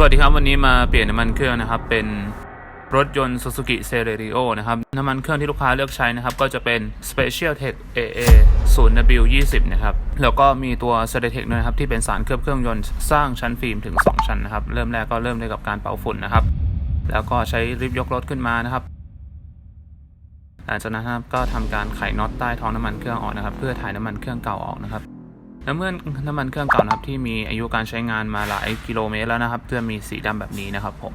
สวัสดีครับ วันนี้มาเปลี่ยนน้ำมันเครื่องนะครับ เป็นรถยนต์ Suzuki Celerio นะครับ น้ำมันเครื่องที่ลูกค้าเลือกใช้นะครับ ก็จะเป็น Special Tech AA 0 W 20นะครับ แล้วก็มีตัว s e d e t e c ด้วยนะครับ ที่เป็นสารเคลือบเครื่องยนต์สร้างชั้นฟิล์มถึง 2 ชั้นนะครับ เริ่มแรกก็เริ่มด้วยกับการเป่าฝุ่นนะครับ แล้วก็ใช้ริบยกรถขึ้นมานะครับหลังจากนั้นะครับก็ทำการไขน็อตใต้ท้องน้ำมันเครื่องออกนะครับ เพื่อถ่ายน้ำมันเครื่องเก่าออกนะครับ น้ำเมื่อน้ำมันเครื่องเก่านะครับที่มีอายุการใช้งานมาหลายกิโลเมตรแล้วนะครับจะมีสีดำแบบนี้นะครับผม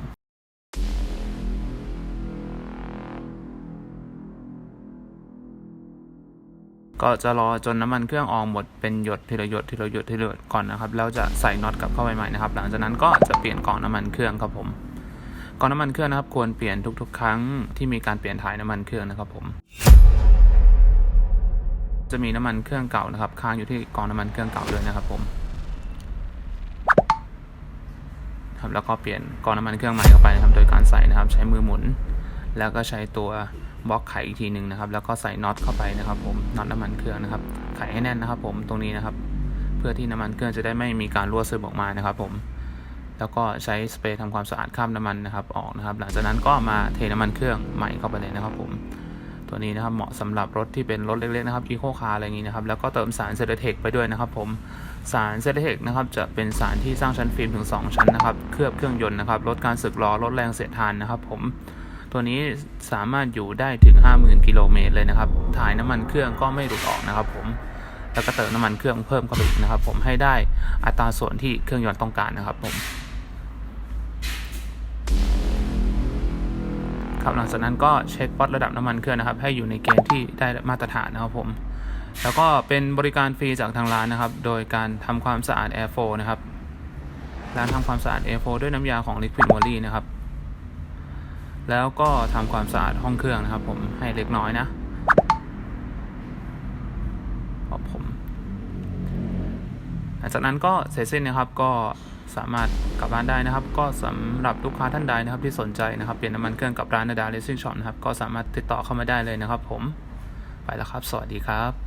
ก็จะรอจนน้ำมันเครื่องออกหมดเป็นหยดทีละหยดทีละหยดทีละหยดก่อนนะครับแล้วจะใส่น็อตกลับเข้าไปใหม่นะครับ หลังจากนั้นก็จะเปลี่ยนกล่องน้ำมันเครื่องครับผมกล่องน้ำมันเครื่องนะครับ ควรเปลี่ยนทุกๆ ครั้งที่มีการเปลี่ยนถ่ายน้ำมันเครื่องนะครับผม จะมีน้ำมันเครื่องเก่านะครับ ค้างอยู่ที่กองน้ำมันเครื่องเก่าด้วยนะครับผมครับแล้วก็เปลี่ยนกองน้ำมันเครื่องใหม่เข้าไปนะครับโดยการใส่นะครับ ใช้มือหมุน แล้วก็ใช้ตัวบล็อกไขอีกทีหนึ่งนะครับ แล้วก็ใส่น็อตเข้าไปนะครับ ผมน็อตน้ำมันเครื่องนะครับ ไขให้แน่นนะครับ ผมตรงนี้นะครับ เพื่อที่น้ำมันเครื่องจะได้ไม่มีการรั่วซึมออกมานะครับ ผมแล้วก็ใช้สเปรย์ทำความสะอาดคราบน้ำมันนะครับออกนะครับ หลังจากนั้นก็มาเทน้ำมันเครื่องใหม่เข้าไปเลยนะครับผม ตัวนี้นะครับเหมาะสำหรับรถที่เป็นรถเล็กๆนะครับอีโคคาร์อะไรอย่างนี้นะครับแล้วก็เติมสารเซเดเทคไปด้วยนะครับ ผมสารเซเดเทคนะครับจะเป็นสารที่สร้างชั้นฟิล์มถึง 2 ชั้นนะครับเคลือบเครื่องยนต์นะครับลดการสึกหรอลดแรงเสียดทานนะครับ ผมตัวนี้สามารถอยู่ได้ถึง 50,000 กิโลเมตรเลยนะครับ ถ่ายน้ำมันเครื่องก็ไม่หลุดออกนะครับ ผม แล้วก็เติมน้ำมันเครื่องเพิ่มเข้าไปอีกนะครับ ผมให้ได้อัตราส่วนที่เครื่องยนต์ต้องการนะครับ ผม ครับหลังจากนั้นก็เช็ควัดระดับน้ำมันเครื่องนะครับ ให้อยู่ในเกณฑ์ที่ได้มาตรฐานนะครับผม แล้วก็เป็นบริการฟรีจากทางร้านนะครับ โดยการทำความสะอาด Air 4นะครับร้านทำความสะอาด Air 4ด้วยน้ำยาของ Liquid Moly นะครับ แล้วก็ทำความสะอาดห้องเครื่องนะครับ ผมให้เล็กน้อยนะครับผมหลังจากนั้นก็เสร็จสิ้นนะครับก็ สามารถกลับร้านได้นะครับ ก็สำหรับลูกค้าท่านใดนะครับที่สนใจนะครับเปลี่ยนน้ำมันเครื่องกับร้านนาดาเลสซิ่งช็อปนะครับก็สามารถติดต่อเข้ามาได้เลยนะครับ ผมไปแล้วครับ สวัสดีครับ